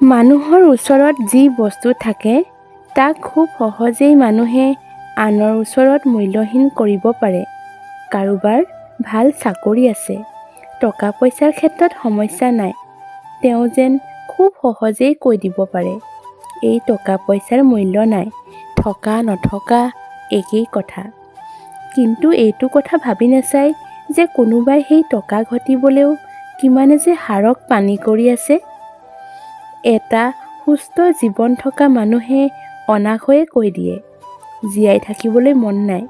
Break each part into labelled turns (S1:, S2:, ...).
S1: মানুহৰ ওচৰত যি বস্তু থাকে তাক খুব সহজেই মানুহে আনৰ ওচৰত মূল্যহীন কৰিব পাৰে। কাৰোবাৰ ভাল চাকৰি আছে টকা পইচাৰ ক্ষেত্ৰত সমস্যা নাই তেওঁ যেন খুব সহজেই কৈ দিব পাৰে এই টকা পইচাৰ মূল্য নাই থকা নথকা একেই কথা। কিন্তু এইটো কথা ভাবি নাচায় যে কোনোবাই সেই টকা ঘটিবলৈও কিমানে যে হাড়ক পানী কৰি আছে। এটা সুস্থ জীৱন থকা মানুহে অনাসয়ে কৈ দিয়ে। জীয়াই থাকিবলৈ মন নাই।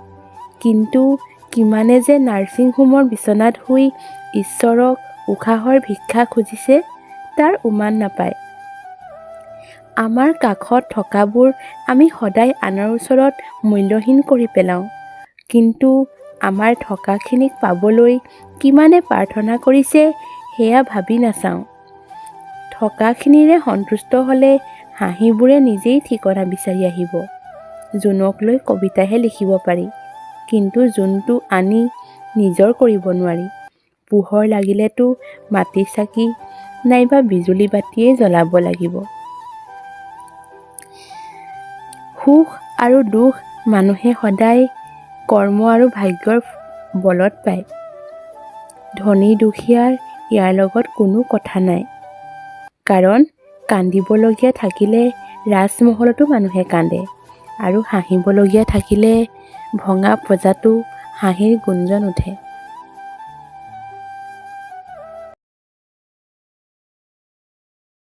S1: কিন্তু কিমানে যে নাৰ্ছিং হোমৰ বিচনাত শুই ঈশ্বৰক উশাহৰ ভিক্ষা খুজিছে তাৰ উমান নাপায়। আমাৰ কাষত থকাবোৰ আমি সদায় আনৰ ওচৰত মূল্যহীন কৰি পেলাওঁ। কিন্তু আমাৰ থকাখিনিক পাবলৈ কিমানে প্ৰাৰ্থনা কৰিছে সেয়া ভাবি নাচাওঁ। থকাখিনিৰে সন্তুষ্ট হ'লে হাঁহিবোৰে নিজেই ঠিকনা বিচাৰি আহিব। জোনক লৈ কবিতাহে লিখিব পাৰি। কিন্তু জোনটো আনি নিজৰ কৰিব নোৱাৰি। পোহৰ লাগিলেতো মাটিৰ চাকি নাইবা বিজুলী বাতিয়েই জ্বলাব লাগিব। সুখ আৰু দুখ মানুহে সদায় কৰ্ম আৰু ভাগ্যৰ বলত পায়। ধনী দুখীয়াৰ ইয়াৰ লগত কোনো কথা নাই। কাৰণ কান্দিবলগীয়া থাকিলে ৰাজমহলতো মানুহে কান্দে আৰু হাঁহিবলগীয়া থাকিলে ভঙা প্ৰজাতো হাঁহিৰ গুঞ্জন উঠে।